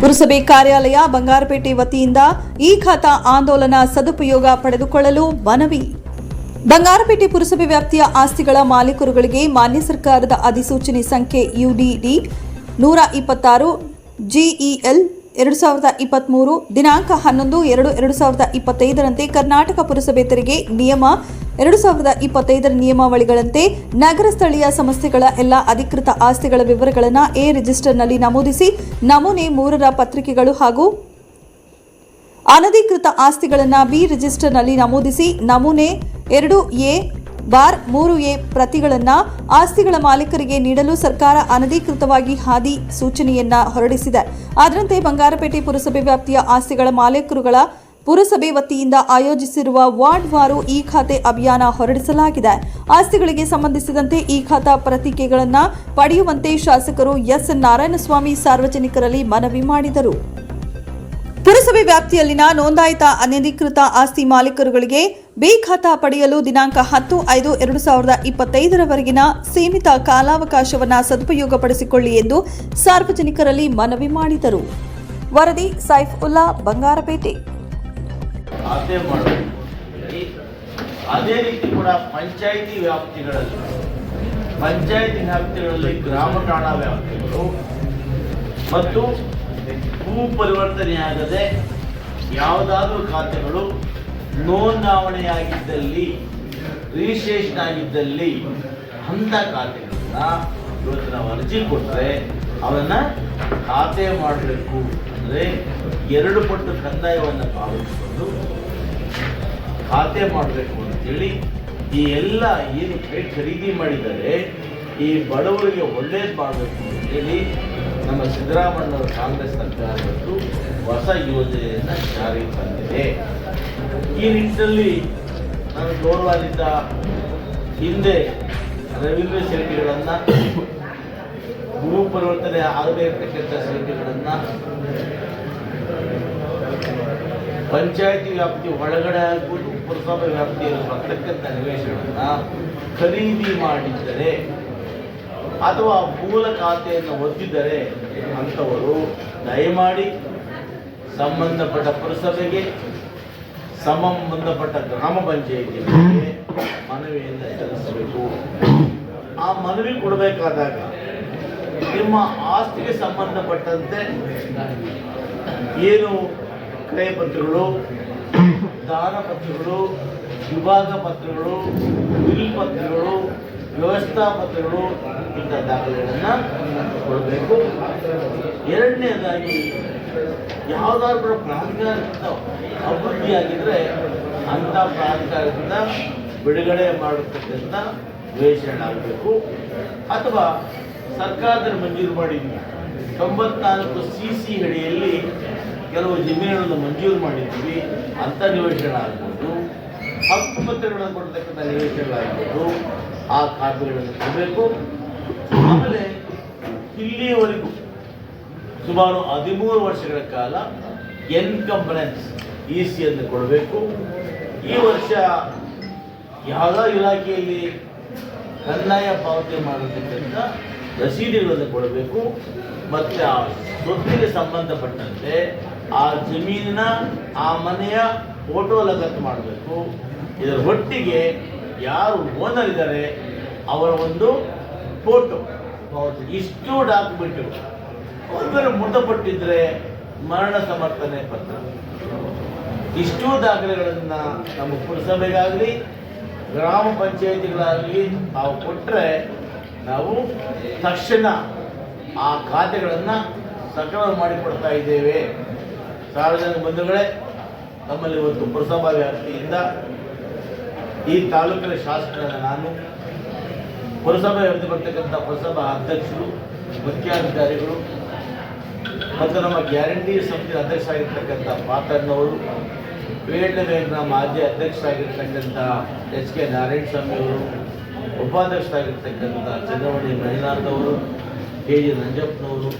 ಪುರಸಭೆ ಕಾರ್ಯಾಲಯ ಬಂಗಾರಪೇಟೆ ವತಿಯಿಂದ ಈ ಖಾತಾ ಆಂದೋಲನ ಸದುಪಯೋಗ ಪಡೆದುಕೊಳ್ಳಲು ಮನವಿ. ಬಂಗಾರಪೇಟೆ ಪುರಸಭೆ ವ್ಯಾಪ್ತಿಯ ಆಸ್ತಿಗಳ ಮಾಲೀಕರುಗಳಿಗೆ ಮಾನ್ಯ ಸರ್ಕಾರದ ಅಧಿಸೂಚನೆ ಸಂಖ್ಯೆ ಯುಡಿಡಿ ನೂರ ಇಪ್ಪತ್ತಾರು, ಜಿಇಎಲ್ ಎರಡು ಸಾವಿರದ ಇಪ್ಪತ್ತ್ಮೂರು ದಿನಾಂಕ ಹನ್ನೊಂದು ಎರಡು ಎರಡು ಸಾವಿರದ ಇಪ್ಪತ್ತೈದರಂತೆ ಕರ್ನಾಟಕ ಪುರಸಭೆ ತೆರಿಗೆ ನಿಯಮ ಎರಡು ಸಾವಿರದ ಇಪ್ಪತ್ತೈದರ ನಿಯಮಾವಳಿಗಳಂತೆ ನಗರ ಸ್ಥಳೀಯ ಸಂಸ್ಥೆಗಳ ಎಲ್ಲ ಅಧಿಕೃತ ಆಸ್ತಿಗಳ ವಿವರಗಳನ್ನು ಎ ರಿಜಿಸ್ಟರ್ನಲ್ಲಿ ನಮೂದಿಸಿ ನಮೂನೆ ಮೂರರ ಪತ್ರಿಕೆಗಳು ಹಾಗೂ ಅನಧಿಕೃತ ಆಸ್ತಿಗಳನ್ನು ಬಿ ರಿಜಿಸ್ಟರ್ನಲ್ಲಿ ನಮೂದಿಸಿ ನಮೂನೆ ಎರಡು ಎ ಬಾರ್ ಮೂರು ಎ ಪ್ರತಿಗಳನ್ನು ಆಸ್ತಿಗಳ ಮಾಲೀಕರಿಗೆ ನೀಡಲು ಸರ್ಕಾರ ಅನಧಿಕೃತವಾಗಿ ಹಾದಿ ಸೂಚನೆಯನ್ನ ಹೊರಡಿಸಿದೆ. ಅದರಂತೆ ಬಂಗಾರಪೇಟೆ ಪುರಸಭೆ ವ್ಯಾಪ್ತಿಯ ಆಸ್ತಿಗಳ ಮಾಲೀಕರುಗಳ ಪುರಸಭೆ ವತಿಯಿಂದ ಆಯೋಜಿಸಿರುವ ವಾರ್ಡ್ ವಾರು ಈ ಖಾತೆ ಅಭಿಯಾನ ಹೊರಡಿಸಲಾಗಿದೆ. ಆಸ್ತಿಗಳಿಗೆ ಸಂಬಂಧಿಸಿದಂತೆ ಈ ಖಾತಾ ಪ್ರತಿಕೆಗಳನ್ನು ಪಡೆಯುವಂತೆ ಶಾಸಕರು ಎಸ್. ನಾರಾಯಣಸ್ವಾಮಿ ಸಾರ್ವಜನಿಕರಲ್ಲಿ ಮನವಿ ಮಾಡಿದರು. ಪುರಸಭೆ ವ್ಯಾಪ್ತಿಯಲ್ಲಿನ ನೋಂದಾಯಿತ ಅನಧಿಕೃತ ಆಸ್ತಿ ಮಾಲೀಕರುಗಳಿಗೆ ಬಿ ಖಾತಾ ಪಡೆಯಲು ದಿನಾಂಕ ಹತ್ತು ಐದು ಎರಡು ಸಾವಿರದ ಇಪ್ಪತ್ತೈದರವರೆಗಿನ ಸೀಮಿತ ಕಾಲಾವಕಾಶವನ್ನು ಸದುಪಯೋಗಪಡಿಸಿಕೊಳ್ಳಿ ಎಂದು ಸಾರ್ವಜನಿಕರಲ್ಲಿ ಮನವಿ ಮಾಡಿದರು. ವರದಿ ಸೈಫ್ ಉಲ್ಲಾ, ಬಂಗಾರಪೇಟೆ. ಖಾತೆ ಮಾಡಬೇಕು. ಅದೇ ರೀತಿ ಕೂಡ ಪಂಚಾಯಿತಿ ವ್ಯಾಪ್ತಿಗಳಲ್ಲಿ ಪಂಚಾಯಿತಿ ವ್ಯಾಪ್ತಿಗಳಲ್ಲಿ ಗ್ರಾಮ ಠಾಣಾ ವ್ಯಾಪ್ತಿಗಳು ಮತ್ತು ಭೂ ಪರಿವರ್ತನೆಯಾಗದೆ ಯಾವುದಾದ್ರೂ ಖಾತೆಗಳು ನೋಂದಾವಣೆಯಾಗಿದ್ದಲ್ಲಿ, ರಿಜಿಸ್ಟ್ರೇಷನ್ ಆಗಿದ್ದಲ್ಲಿ ಅಂಥ ಖಾತೆಗಳನ್ನ ಇವತ್ತು ನಾವು ಅರ್ಜಿ ಕೊಟ್ಟರೆ ಅವನ್ನ ಖಾತೆ ಮಾಡಬೇಕು. ಅಂದರೆ ಎರಡು ಪಟ್ಟು ಕಂದಾಯವನ್ನು ಪಾವತಿಸಿಕೊಂಡು ಖಾತೆ ಮಾಡಬೇಕು ಅಂತೇಳಿ ಈ ಎಲ್ಲ ಏನು ಖರೀದಿ ಮಾಡಿದರೆ ಈ ಬಡವರಿಗೆ ಒಳ್ಳೇದು ಮಾಡಬೇಕು ಅಂತೇಳಿ ನಮ್ಮ ಸಿದ್ದರಾಮಯ್ಯನವರ ಕಾಂಗ್ರೆಸ್ ಸರ್ಕಾರ ಹೊಸ ಯೋಜನೆಯನ್ನು ಜಾರಿಗೆ ತಂದಿದೆ. ಈ ನಿಟ್ಟಿನಲ್ಲಿ ನಾನು ಗೌರವಾನ್ವಿತ. ಹಿಂದೆ ರವೀಂದ್ರ ಶೆಟ್ಟಿಗಳನ್ನು ಭೂ ಪರಿವರ್ತನೆ ಆಗದೇ ಇರತಕ್ಕಂಥ ಶೆಟ್ಟಿಗಳನ್ನು ಪಂಚಾಯತಿ ವ್ಯಾಪ್ತಿ ಒಳಗಡೆ ಆಗ್ಬೋದು, ಪುರಸಭೆ ವ್ಯಾಪ್ತಿಯಲ್ಲಿ ಬರ್ತಕ್ಕಂಥ ನಿವೇಶನಗಳನ್ನ ಖರೀದಿ ಮಾಡಿದ್ದರೆ ಅಥವಾ ಮೂಲ ಖಾತೆಯನ್ನು ಹೊಂದಿದ್ದರೆ ಅಂಥವರು ದಯಮಾಡಿ ಸಂಬಂಧಪಟ್ಟ ಪುರಸಭೆಗೆ, ಸಂಬಂಧಪಟ್ಟ ಗ್ರಾಮ ಪಂಚಾಯಿತಿಗೆ ಮನವಿಯನ್ನು ಸಲ್ಲಿಸಬೇಕು. ಆ ಮನವಿ ಕೊಡಬೇಕಾದಾಗ ನಿಮ್ಮ ಆಸ್ತಿಗೆ ಸಂಬಂಧಪಟ್ಟಂತೆ ಏನು ಕ್ರಯ ಪತ್ರಗಳು, ದಾನ ಪತ್ರಗಳು, ವಿಭಾಗ ಪತ್ರಗಳು, ಬಿಲ್ ಪತ್ರಗಳು, ವ್ಯವಸ್ಥಾ ಪತ್ರಗಳು ಇಂಥ ದಾಖಲೆಗಳನ್ನು ಕೊಡಬೇಕು. ಎರಡನೇದಾಗಿ, ಯಾವುದಾದ್ರು ಪ್ರಾಧಿಕಾರದಿಂದ ಅಭಿವೃದ್ಧಿಯಾಗಿದ್ದರೆ ಅಂಥ ಪ್ರಾಧಿಕಾರದಿಂದ ಬಿಡುಗಡೆ ಮಾಡತಕ್ಕಂಥ ವಿವೇಚನೆ ಆಗಬೇಕು ಅಥವಾ ಸರ್ಕಾರದಲ್ಲಿ ಮಂಜೂರು ಮಾಡಿದ್ವಿ. ತೊಂಬತ್ನಾಲ್ಕು ಸಿ ಸಿ ಅಡಿಯಲ್ಲಿ ಕೆಲವು ಜಮೀನುಗಳನ್ನು ಮಂಜೂರು ಮಾಡಿದ್ವಿ. ಅಂಥ ನಿವೇಶನ ಆಗ್ಬೋದು. ಹಕ್ಕುಪತ್ರಗಳನ್ನು ಕೊಡ್ತಕ್ಕಂಥ ನಿವೇಶನಗಳಾಗ್ಬೋದು. ಆ ಖಾತೆಗಳನ್ನು ಕೊಡಬೇಕು. ಆಮೇಲೆ ಇಲ್ಲಿಯವರೆಗೂ ಸುಮಾರು ಹದಿಮೂರು ವರ್ಷಗಳ ಕಾಲ ಎನ್ಕಂಬರೆನ್ಸ್ ಇ ಸಿಯನ್ನು ಕೊಡಬೇಕು. ಈ ವರ್ಷ ಯಾವುದೋ ಇಲಾಖೆಯಲ್ಲಿ ಕಂದಾಯ ಪಾವತಿ ಮಾಡತಕ್ಕಂಥ ರಸೀದಿಗಳನ್ನು ಕೊಡಬೇಕು ಮತ್ತು ಆ ಸ್ವತ್ತಿಗೆ ಸಂಬಂಧಪಟ್ಟಂತೆ ಆ ಜಮೀನಿನ ಆ ಮನೆಯ ಫೋಟೋ ಲಗತ್ತು ಮಾಡಬೇಕು. ಇದರ ಒಟ್ಟಿಗೆ ಯಾರು ಓನರ್ ಇದ್ದಾರೆ ಅವರ ಒಂದು ಫೋಟೋ ಇಷ್ಟು ಡಾಕ್ಯುಮೆಂಟು ಒಬ್ಬರು ಮೃತಪಟ್ಟಿದ್ರೆ ಮರಣ ಸಮರ್ಥನೆ ಪತ್ರ. ಇಷ್ಟು ದಾಖಲೆಗಳನ್ನು ನಮ್ಮ ಪುರಸಭೆಗಾಗಲಿ ಗ್ರಾಮ ಪಂಚಾಯಿತಿಗಳಾಗಲಿ ನಾವು ಕೊಟ್ಟರೆ ನಾವು ತಕ್ಷಣ ಆ ಖಾತೆಗಳನ್ನು ಸಕ್ರಮ ಮಾಡಿಕೊಡ್ತಾ ಇದ್ದೇವೆ. ಸಾರ್ವಜನಿಕ ಬಂಧುಗಳೇ, ನಮ್ಮಲ್ಲಿ ಇವತ್ತು ಪುರಸಭಾ ವ್ಯಾಪ್ತಿಯಿಂದ ಈ ತಾಲೂಕಿನ ಶಾಸಕರಾದ ನಾನು, ಪುರಸಭೆ ವ್ಯಾಪ್ತಿ ಬರ್ತಕ್ಕಂಥ ಪುರಸಭಾ ಅಧ್ಯಕ್ಷರು, ಮುಖ್ಯಾಧಿಕಾರಿಗಳು, ಮತ್ತು ನಮ್ಮ ಗ್ಯಾರಂಟಿ ಸಮಿತಿ ಅಧ್ಯಕ್ಷರಾಗಿರ್ತಕ್ಕಂಥ ಪಾತಣ್ಣವರು ವೇಲ್ಡ್ ಬ್ಯಾಂಕ್ನ ಮಾಜಿ ಅಧ್ಯಕ್ಷರಾಗಿರ್ತಕ್ಕಂಥ ಎಚ್ ಕೆ ನಾರಾಯಣ ಸ್ವಾಮಿ ಅವರು ಉಪಾಧ್ಯಕ್ಷರಾಗಿರ್ತಕ್ಕಂಥ ಮಂಜುನಾಥ್ ಅವರು ಕೆ ಜಿ ನಂಜಪ್ಪನವರು